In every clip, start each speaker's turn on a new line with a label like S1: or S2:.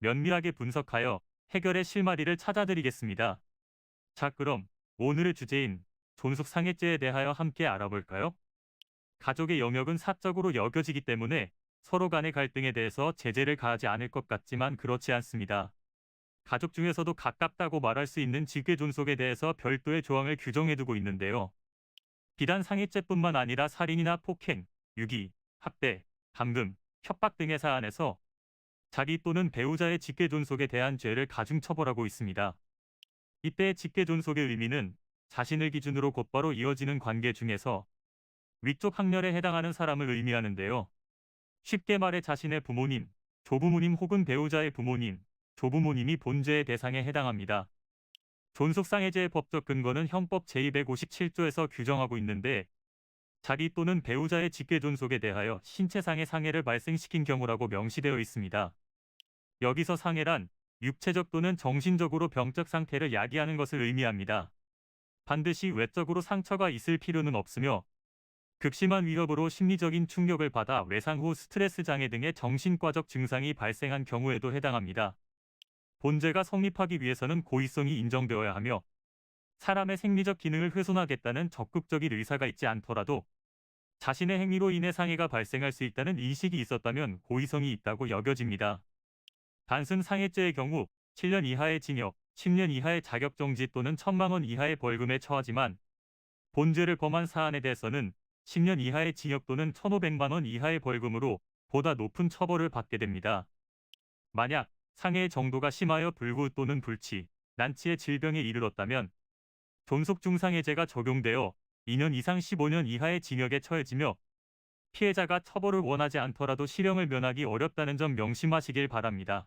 S1: 면밀하게 분석하여 해결의 실마리를 찾아드리겠습니다. 자, 그럼 오늘의 주제인 존속 상해죄에 대하여 함께 알아볼까요? 가족의 영역은 사적으로 여겨지기 때문에 서로 간의 갈등에 대해서 제재를 가하지 않을 것 같지만 그렇지 않습니다. 가족 중에서도 가깝다고 말할 수 있는 직계 존속에 대해서 별도의 조항을 규정해두고 있는데요. 비단 상해죄뿐만 아니라 살인이나 폭행, 유기, 학대, 감금, 협박 등의 사안에서 자기 또는 배우자의 직계 존속에 대한 죄를 가중 처벌하고 있습니다. 이때 직계 존속의 의미는 자신을 기준으로 곧바로 이어지는 관계 중에서 위쪽 학렬에 해당하는 사람을 의미하는데요. 쉽게 말해 자신의 부모님, 조부모님 혹은 배우자의 부모님, 조부모님이 본죄의 대상에 해당합니다. 존속상해죄의 법적 근거는 형법 제257조에서 규정하고 있는데 자기 또는 배우자의 직계 존속에 대하여 신체상의 상해를 발생시킨 경우라고 명시되어 있습니다. 여기서 상해란 육체적 또는 정신적으로 병적 상태를 야기하는 것을 의미합니다. 반드시 외적으로 상처가 있을 필요는 없으며 극심한 위협으로 심리적인 충격을 받아 외상 후 스트레스 장애 등의 정신과적 증상이 발생한 경우에도 해당합니다. 본죄가 성립하기 위해서는 고의성이 인정되어야 하며 사람의 생리적 기능을 훼손하겠다는 적극적인 의사가 있지 않더라도 자신의 행위로 인해 상해가 발생할 수 있다는 인식이 있었다면 고의성이 있다고 여겨집니다. 단순 상해죄의 경우 7년 이하의 징역, 10년 이하의 자격정지 또는 1천만 원 이하의 벌금에 처하지만 본죄를 범한 사안에 대해서는 10년 이하의 징역 또는 1,500만 원 이하의 벌금으로 보다 높은 처벌을 받게 됩니다. 만약 상해의 정도가 심하여 불구 또는 불치, 난치의 질병에 이르렀다면 존속 중상해죄가 적용되어 2년 이상 15년 이하의 징역에 처해지며 피해자가 처벌을 원하지 않더라도 실형을 면하기 어렵다는 점 명심하시길 바랍니다.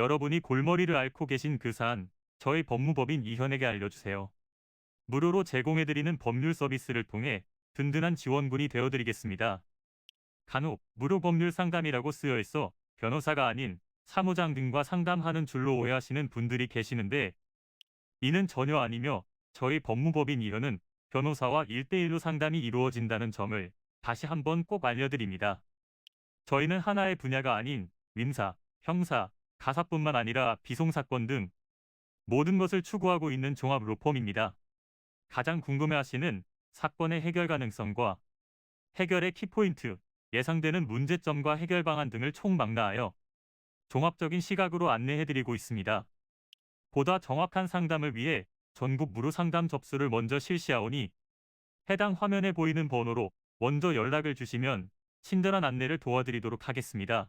S1: 여러분이 골머리를 앓고 계신 그 사안, 저희 법무법인 이현에게 알려주세요. 무료로 제공해드리는 법률 서비스를 통해 든든한 지원군이 되어드리겠습니다. 간혹 무료 법률 상담이라고 쓰여 있어 변호사가 아닌 사무장 등과 상담하는 줄로 오해하시는 분들이 계시는데 이는 전혀 아니며 저희 법무법인 이현은 변호사와 1대1로 상담이 이루어진다는 점을 다시 한번 꼭 알려드립니다. 저희는 하나의 분야가 아닌 민사, 형사, 가사뿐만 아니라 비송 사건 등 모든 것을 추구하고 있는 종합 로펌입니다. 가장 궁금해하시는 사건의 해결 가능성과 해결의 키포인트, 예상되는 문제점과 해결 방안 등을 총망라하여 종합적인 시각으로 안내해드리고 있습니다. 보다 정확한 상담을 위해 전국 무료 상담 접수를 먼저 실시하오니 해당 화면에 보이는 번호로 먼저 연락을 주시면 친절한 안내를 도와드리도록 하겠습니다.